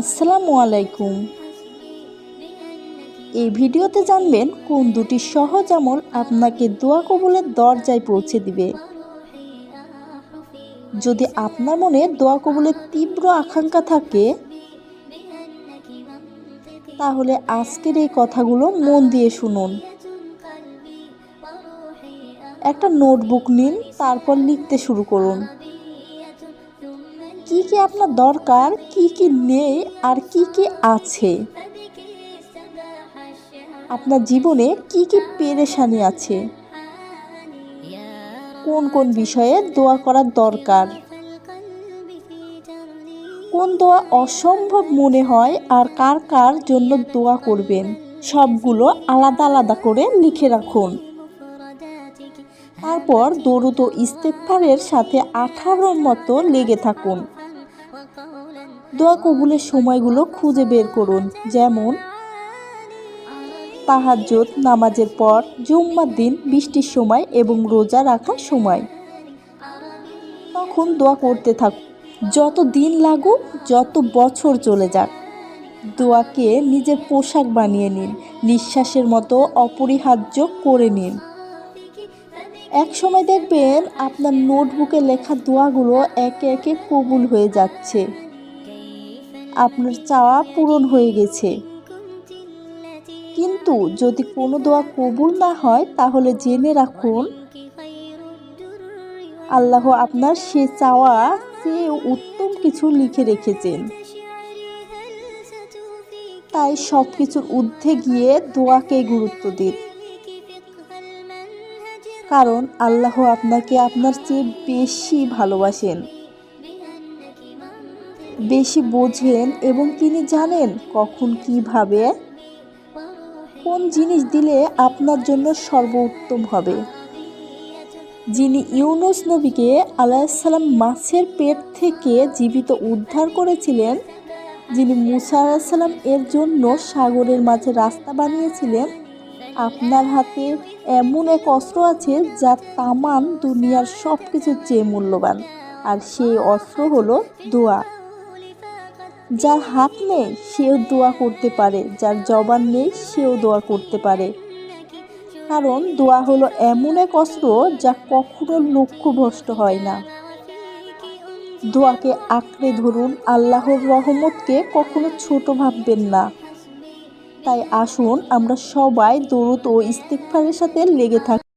আসসালামু আলাইকুম। এই ভিডিওতে জানবেন কোন দুটি সহজ আমল আপনাকে দোয়া কবুলের দরজায় পৌঁছে দিবে। যদি আপনার মনে দোয়া কবুলের তীব্র আকাঙ্ক্ষা থাকে, তাহলে আজকের এই কথাগুলো মন দিয়ে শুনুন। একটা নোটবুক নিন, তারপর লিখতে শুরু করুন। কি কি আপনার দরকার, কি কি নেই আর কি কি আছে? আপনার জীবনে কি কি পেরেশানি আছে? কোন কোন বিষয়ে দোয়া করার দরকার? কোন দোয়া অসম্ভব মনে হয় আর কার কার জন্য দোয়া করবেন? সবগুলো আলাদা আলাদা করে লিখে রাখুন। তারপর দরুদ ও ইস্তেকফারের সাথে আঠারোর মতো লেগে থাকুন। দোয়া কবুলের সময়গুলো খুঁজে বের করুন, যেমন তাহাজ্জত নামাজের পর, জুম্মার দিন, বৃষ্টির সময় এবং রোজা রাখার সময়। তখন দোয়া করতে থাকুন। যত দিন লাগুক, যত বছর চলে যাক, দোয়াকে নিজের পোশাক বানিয়ে নিন, নিঃশ্বাসের মতো অপরিহার্য করে নিন। এক সময় দেখবেন আপনার নোটবুকে লেখা দোয়াগুলো একে একে কবুল হয়ে যাচ্ছে। আপনার চাওয়া পূরণ হয়ে গেছে। কিন্তু যদি কোনো দোয়া কবুল না হয়, তাহলে জেনে রাখুন, আল্লাহ আপনার সে চাওয়া, সে উত্তম কিছু লিখে রেখেছেন। তাই সব কিছুর ঊর্ধ্বে গিয়ে দোয়াকে গুরুত্ব দিন। কারণ আল্লাহ আপনাকে আপনার চেয়ে বেশি ভালোবাসেন। বেশি বোঝেন এবং তিনি জানেন কখন কীভাবে কোন জিনিস দিলে আপনার জন্য সর্বোত্তম হবে। যিনি ইউনুস নবীকে আলাইসাল্লাম মাছের পেট থেকে জীবিত উদ্ধার করেছিলেন, যিনি মুসা আলাহিসাল্লাম এর জন্য সাগরের মাঝে রাস্তা বানিয়েছিলেন, আপনার হাতে এমন এক অস্ত্র আছে যার তামান দুনিয়ার সব কিছুর চেয়ে মূল্যবান। আর সেই অস্ত্র হলো দোয়া। যার হাত নেই, সেও দোয়া করতে পারে। যার জবান নেই, সেও দোয়া করতে পারে। কারণ দোয়া হলো এমন এক অস্ত্র যা কখনো লক্ষ্যভ্রষ্ট হয় না। দোয়াকে আঁকড়ে ধরুন, আল্লাহর রহমতকে কখনো ছোট ভাববেন না। তাই আসুন, আমরা সবাই দরুদ ও ইস্তেকফারের সাথে লেগে থাকি।